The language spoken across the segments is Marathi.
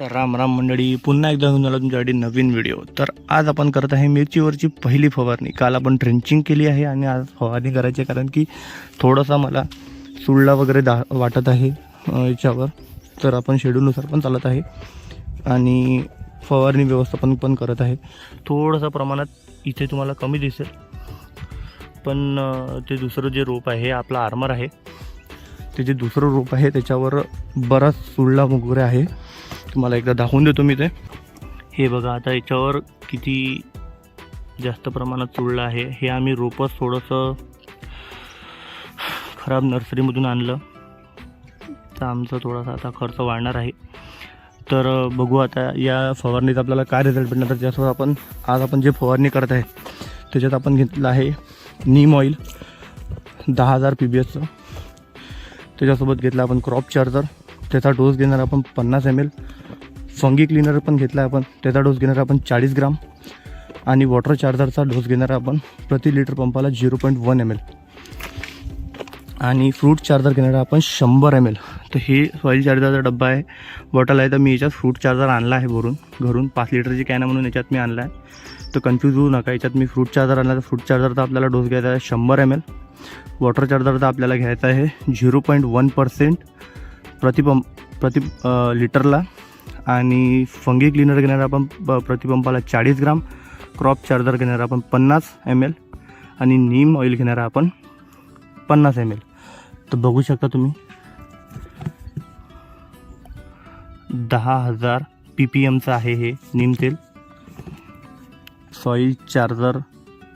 तर राम राम मंडळी पुन्हा एकदा घेऊन आला तुमच्यासाठी नवीन व्हिडिओ तर आज आपण करत आहे मिरचीवरची पहिली फवारणी. काल आपण ट्रेंचिंग केली आहे आणि आज फवारणी करायची आहे कारण की थोडासा मला सुळला वगैरे दा वाटत आहे याच्यावर. तर आपण शेड्यूलनुसार पण चालत आहे आणि फवारणी व्यवस्थापन पण करत आहे. थोडंसं प्रमाणात इथे तुम्हाला कमी दिसेल. पण ते दुसरं जे रोप आहे आपला आपलं आर्मर आहे ते जे दुसरं रोप आहे त्याच्यावर बराच सुळला वगैरे आहे. तुम्हाला एकदा दाखवून देतो मी ते. हे बघा आता याच्यावर किती जास्त प्रमाणात चुळलं आहे. हे आम्ही रोपच थोडंसं खराब नर्सरीमधून आणलं. तर आमचा थोडासा आता खर्च वाढणार आहे. तर बघू आता या फवारणीत आपल्याला काय रिझल्ट भेटणार तर त्यासोबत आपण आज आपण जे फवारणी करत आहे त्याच्यात आपण घेतलं आहे नीम ऑइल दहा हजार पी बी एसचं त्याच्यासोबत घेतलं आपण क्रॉप चार्जर त्याचा डोस घेणार आपण पन्नास एम एल फंगी क्लिनर पण घेतला आपण. त्याचा डोस घेणार आपण चाळीस ग्राम. आणि वॉटर चार्जरचा डोस घेणार आपण प्रति litre पंपाला zero point one M L आणि फ्रूट चार्जर घेणार आपण शंभर एम एल तर हे सॉईल चार्जरचा डब्बा आहे. बॉटल आहे तर मी याच्यात फ्रूट चार्जर आणला आहे भरून. घरून पाच लिटरची कॅन आहे म्हणून याच्यात मी आणला आहे. तर कन्फ्यूज होऊ नका. याच्यात मी फ्रूट चार्जर आणला तर फ्रूट चार्जरचा आपल्याला डोस घ्यायचा आहे शंभर एम एल वॉटर चार्जरचा आपल्याला घ्यायचा आहे झिरो पॉईंट वन पर्सेंट प्रतिपंप प्रति लिटरला आणि फंगी क्लिनर घेणार आपण प- प्रतिपंपाला चाळीस ग्राम क्रॉप चार्जर घेणार आपण पन्नास एम एल आणि नीम ऑइल घेणार आपण पन्नास एम एल तर बघू शकता तुम्ही दहा हजार पी पी एमचं आहे हे नीम तेल. सॉईल चार्जर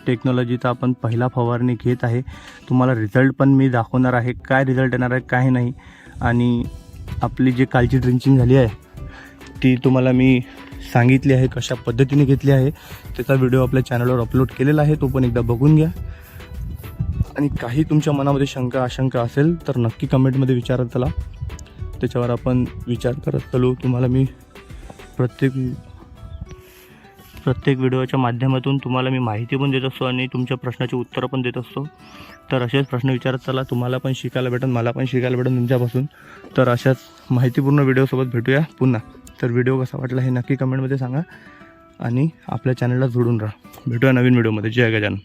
टेक्नॉलॉजीचा आपण पहिला फवारणी घेत आहे. तुम्हाला रिझल्ट पण मी दाखवणार आहे. काय रिझल्ट येणार आहे काय नाही. आणि आपली जी कालची ड्रिंचिंग झाली आहे ती तुम्हाला मी सांगितली आहे कशा पद्धतीने घेतली आहे त्याचा व्हिडिओ आपल्या चॅनलवर अपलोड केलेला आहे तो पण एकदा बघून घ्या. आणि काही तुमच्या मनामध्ये शंका आशंका असेल तर नक्की कमेंटमध्ये विचारत चला त्याच्यावर आपण विचार करत चालू. तुम्हाला मी प्रत्येक प्रत्येक व्हिडिओच्या माध्यमातून तुम्हाला मी माहिती पण देत असतो आणि तुमच्या प्रश्नाची उत्तरं पण देत असतो. तर असेच प्रश्न विचारत चला. तुम्हाला पण शिकायला भेटेल मला पण शिकायला भेटेल तुमच्यापासून. तर अशाच माहितीपूर्ण व्हिडिओसोबत भेटूया पुन्हा. तर व्हिडिओ कसा वाटला हे नक्की कमेंटमध्ये सांगा. आणि आपल्या चॅनलला जोडून राहा. भेटूया नवीन व्हिडिओमध्ये जय गजानन.